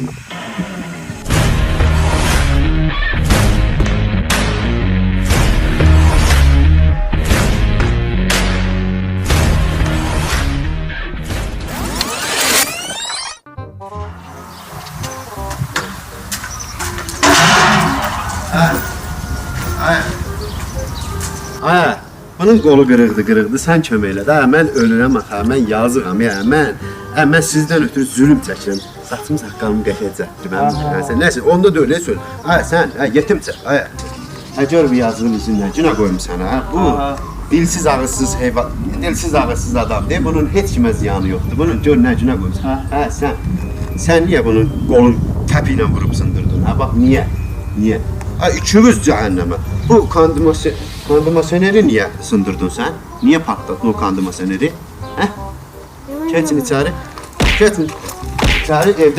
Ay, bunun qolu qırıqdı, qırıqdı. Sən kömək elə də. Mən ölürəm axı. Mən yazıqam ya. Mən ə, mən sizdən ötürü zülm çəkirəm. satsanız hakkımı geçecek. Dememiz lazım. Neyse onda da öyle söyle. Ha sen ha yetimse. Ha. Ha gör bir yazının üzerinden cına koyayım sana. Ha. Bu dilsiz ağızsız hayvan, dilsiz ağızsız adam değil. Bunun hiç kime ziyanı yoktu. Bunun gör ne cına koyayım. Ha. ha sen. Sen niye bunun kolun tepiyle vurup sındırdın? Ha bak niye? Niye? Ha üçümüz cehenneme. Bu kandıması kandıma seneri niye sındırdın sen? Niye patlattın o kandıma seneri? Heh? Geçin içeri. Geçin. 然后就点